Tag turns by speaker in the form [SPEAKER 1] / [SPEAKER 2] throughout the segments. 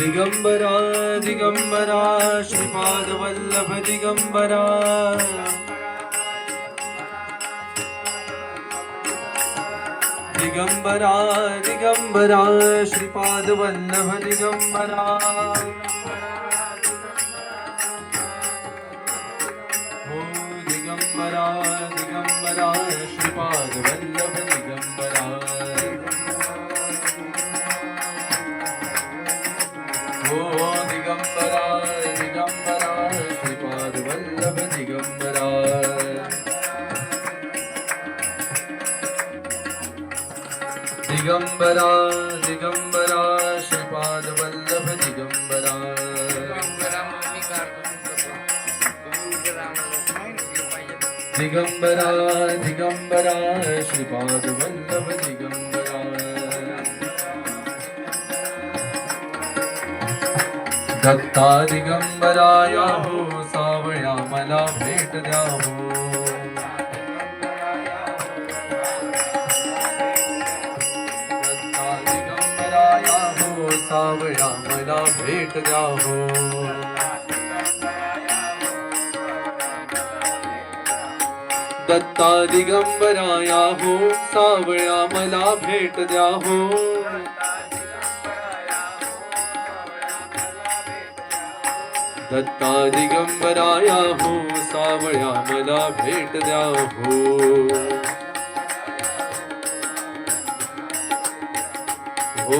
[SPEAKER 1] दिगंबरा दिगंबरा श्रीपाद वल्लभ दिगंबरा। दिगंबरा दिगंबरा श्रीपाद वल्लभ दिगंबरा। हो दिगंबरा दिगंबरा। दिगम्बरा दिगम्बरा श्रीपादवल्लभदिगम्बरा दिगम्बरा दिगम्बरा श्रीपादवल्लभ दिगम्बरा दत्तादिगम्बरायाः सावळ्यामला भेटद्याहो सावया मला भेट जाओ। दत्ता दिगंबराया हो, सावया मला भेट द्याहो दत्ता दिगंबराया हो, सावया मला भेट द्याहो हो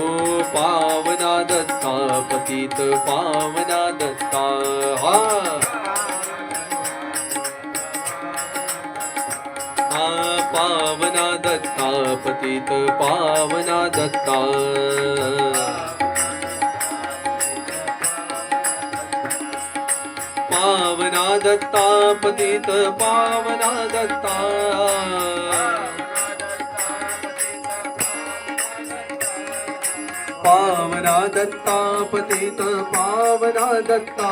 [SPEAKER 1] पावना दत्ता पतित पावना दत्ता हा. हा पावना दत्ता पतित पावना दत्ता पावना दत्ता पतित पावना दत्ता पावना दत्ता पतित पावना दत्ता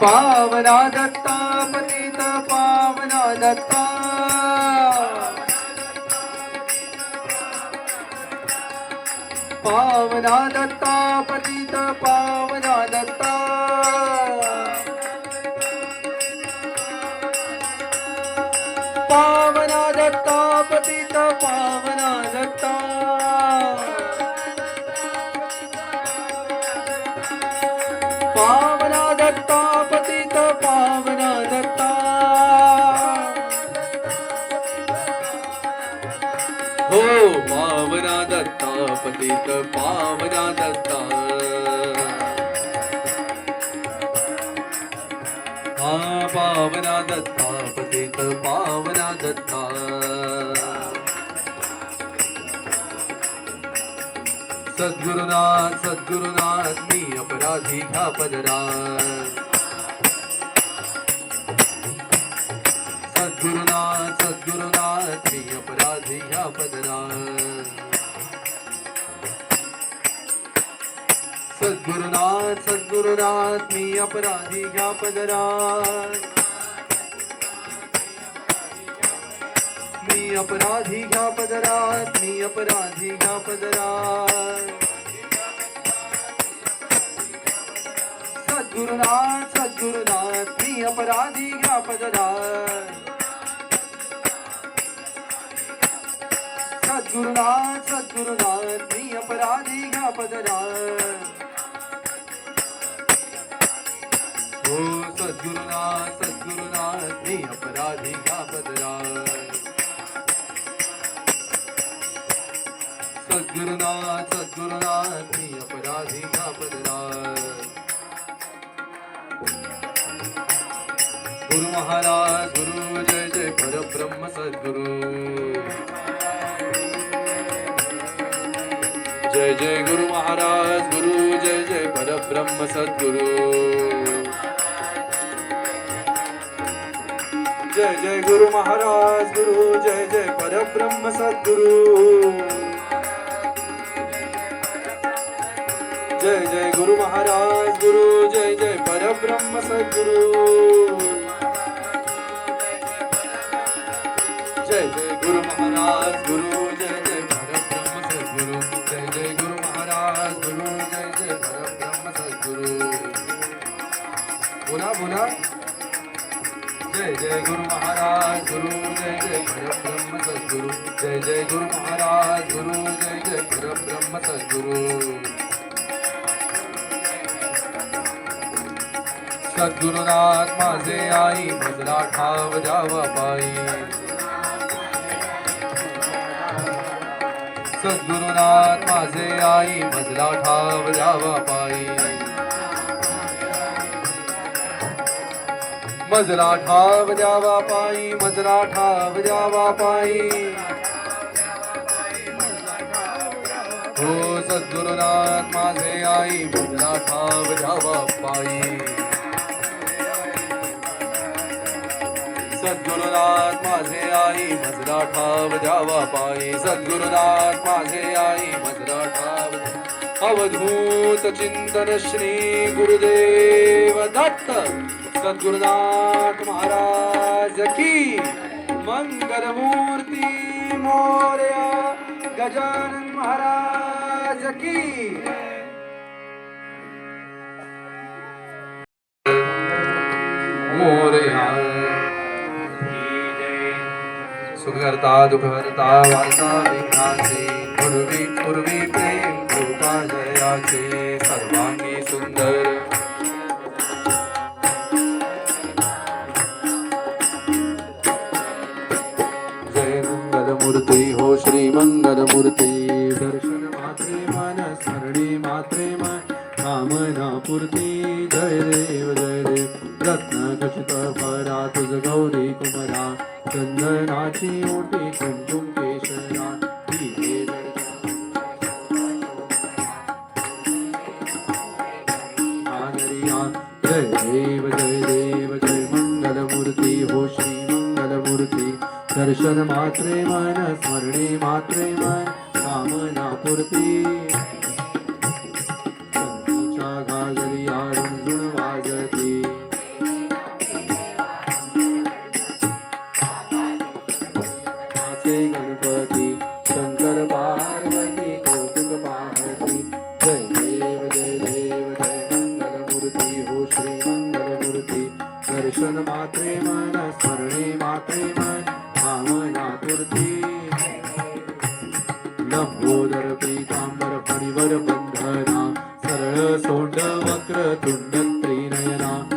[SPEAKER 1] पावना दत्ता पतित पावना दत्ता पावना दत्ता पतित पावना दत्ता पावना दत्ता पतित पावना दत्ता हो पावना दत्ता पतित पावना दत्ता हा पावना दत्ता पतित पावना दत्ता सद्गुरुनाथ सद्गुरुनाथ मी अपराधी घ्या पदरात सद्गुरुनाथ सद्गुरुनाथ मी अपराधी ह्या पदरात सद्गुरुनाथ सद्गुरुनाथ मी अपराधी घ्या पदरात अपराधी ह्या पदरात मी अपराधी ह्या पदरात सद्गुरुनाथ सद्गुरुनाथ मी अपराधी ह्या पदरात सद्गुरुनाथ सद्गुरुनाथ मी अपराधी ह्या पदरात हो सद्गुरुनाथ सद्गुरुनाथ मी अपराधी ह्या पदरात सद्गुरुनाथ सद्गुरुनाथ मी अपराधी गुरु महाराज गुरु जय जय परब्रह्म सद्गुरु. जय जय गुरु महाराज गुरु जय जय परब्रह्म सद्गुरु. जय जय गुरु महाराज गुरु जय जय परब्रह्म सद्गुरु. गुरु महाराज गुरु जय जय परब्रह्म सद्गुरु। जय जय गुरु महाराज गुरु जय जय परब्रह्म सद्गुरु। जय जय गुरु महाराज गुरु जय जय परब्रह्म सद्गुरु। बोला बोला। जय जय गुरु महाराज गुरु जय जय परब्रह्म सद्गुरु। जय जय गुरु महाराज गुरु जय जय परब्रह्म सद्गुरु। सद्गुरुनाथ माझे आई मजला ठाव जावा पायी सद्गुरुनाथ माझे आई मजला ठाव जावा पायी मजला ठाव जावा पायी मजला ठाव जावा पायी हो सद्गुरुनाथ माझे आई मजला ठाव जावा पायी सद्गुरुनाथ माझे आई मजरा ठाव द्यावा पायी. सद्गुरुनाथ माझे आई मजरा ठाव अवधूत चिंतन श्री गुरुदेव दत्त. सद्गुरुनाथ महाराज की मंगल मूर्ती मोर्या. गजानन महाराज की सुखकर्ता दुःखहर्ता वार्ता विघ्नाचे पूर्वी पूर्वी प्रेम कृपा जयाचे सर्वांगी सुंदर. जय मंगलमूर्ती हो श्री मंगलमूर्ती. दर्शन मात्रे मन स्मरणे मात्रे मन. कामना पूर्ती जय देव जय देव. रत्न खचित परा तुझ गौरी कुमरा. चंदनाची ओटी कुंकुम केशरा जय देव जय देव जय मंगलमूर्ती हो श्री मंगलमूर्ती. दर्शन मात्रे मन स्मरणे मात्रे मन कामना पूर्ती सोंड वक्र तुंड त्रिनयना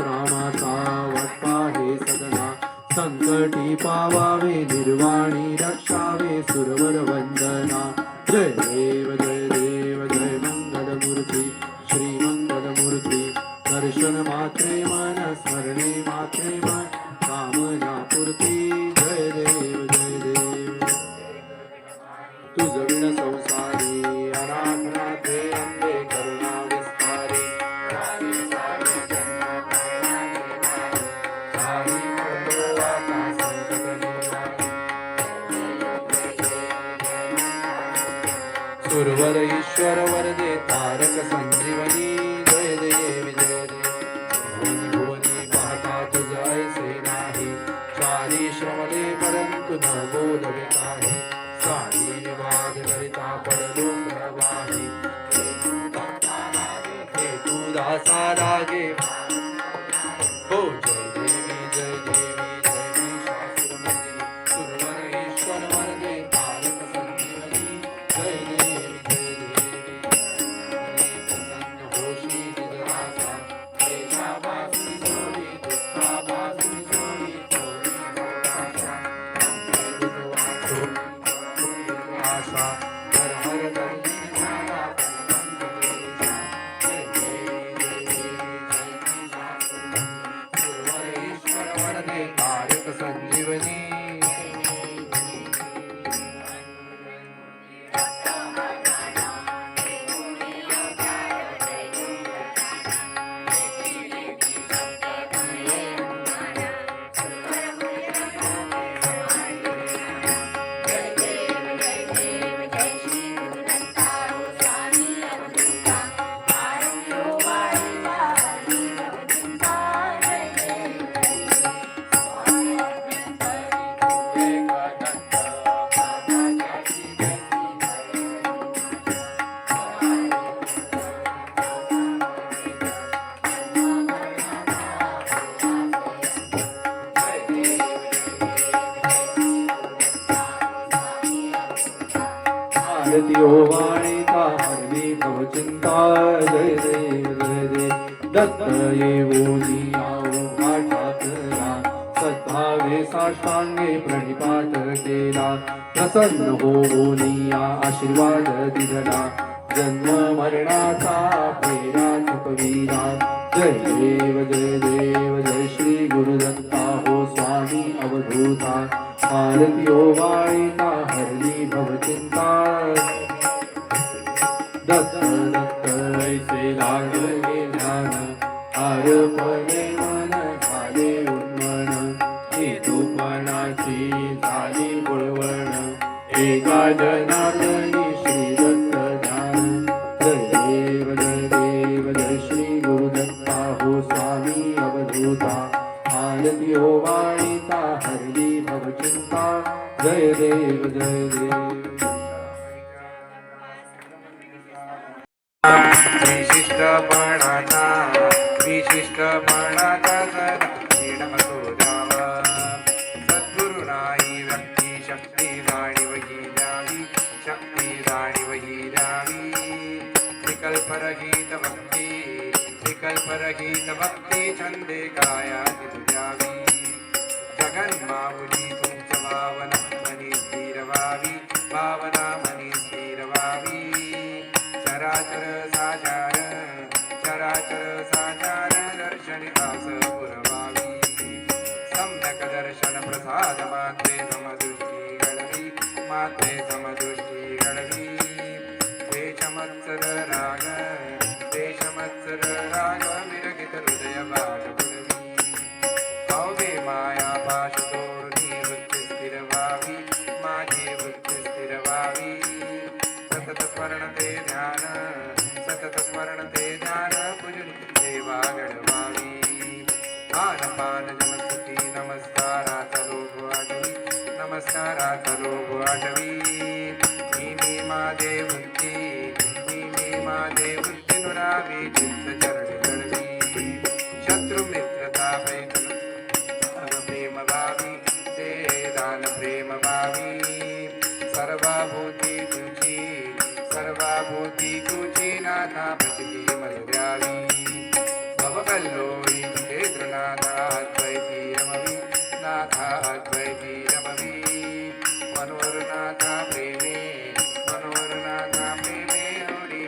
[SPEAKER 1] रामाचा हे सदना। संकटी पावावे निर्वाणी रक्षावे सुरवर वंदना। जय देव जय देव जय मंगलमूर्ती। श्री मंगलमूर्ती दर्शन मात्रे मन स्मरणे मात्रे मन। कामना पूर्ती जय देव जय देव। तुझ विण श्रमले परंतु न बोधवे विकारी सारी विवाद करिता पडलो प्रवाही हे तू दासा लागे आरती ओवाळीता हरली भव चिंता जय देव देव दत्त आऊ घाटातला सद्भावे साष्टांगे प्रणिपात केला। प्रसन्न होऊनी या आशीर्वाद दिधला। जन्म मरणाचा फेरा चुकविला जय देव जय देव, जय श्री गुरुदत्ता। हो स्वामी अवधूता। आरती ओवाळीता हरली भवचिंता दत्त दत्त ऐसे लागले ध्यान आरपणे मन खाली उन्मन हेतुपणाची झाली बुळवण एका जनार्दनी श्री दत्त ध्यान देव देव जय श्री गुरुदत्ता हो स्वामी अवधूता. आरती ओवाळीता हरली भवचिंता जय देव जय देव
[SPEAKER 2] विशिष्टपणाचा विशिष्टपणाचा सदा क्रीड असो द्यावा सद्गुरु नाही व्यक्ती शक्ती जाणीव ही द्यावी शक्ती जाणीव ही द्यावी. विकल्परहित भक्ती विकल्परहित भक्ती छंदे काया द्यावी. तुमच्या भावना मनी स्थिर व्हावी भावना मनी स्थिर व्हावी चराचर साचार चराचर साचार दर्शन पुरवावी। सम्यक दर्शन प्रसाद मात्रे समदृष्टी घडवी माते समदृष्टी घडवी देशमत्सर राग देशमत्सर राग विरगित हृदय भाग स्मरण ते ध्यान सतत स्मरण ते ध्यान पूजन देवा घडवावी दान पान जमस्तुती नमस्काराचा लोभ आठवी नमस्काराचा लोभ आठवी. मी मी माझे वृत्ती मी मी माझे वृत्ती नुरावी चित्त चरण घडवी शत्रु मित्रता पैतन तुझी नाथा प्रचिती मज द्यावी भवकल्लोळी क्षेत्रनाथा अद्वैती रमवी नाथा अद्वैती रमवी मनोरनाथा प्रेमे मनोरनाथा प्रेमे होडी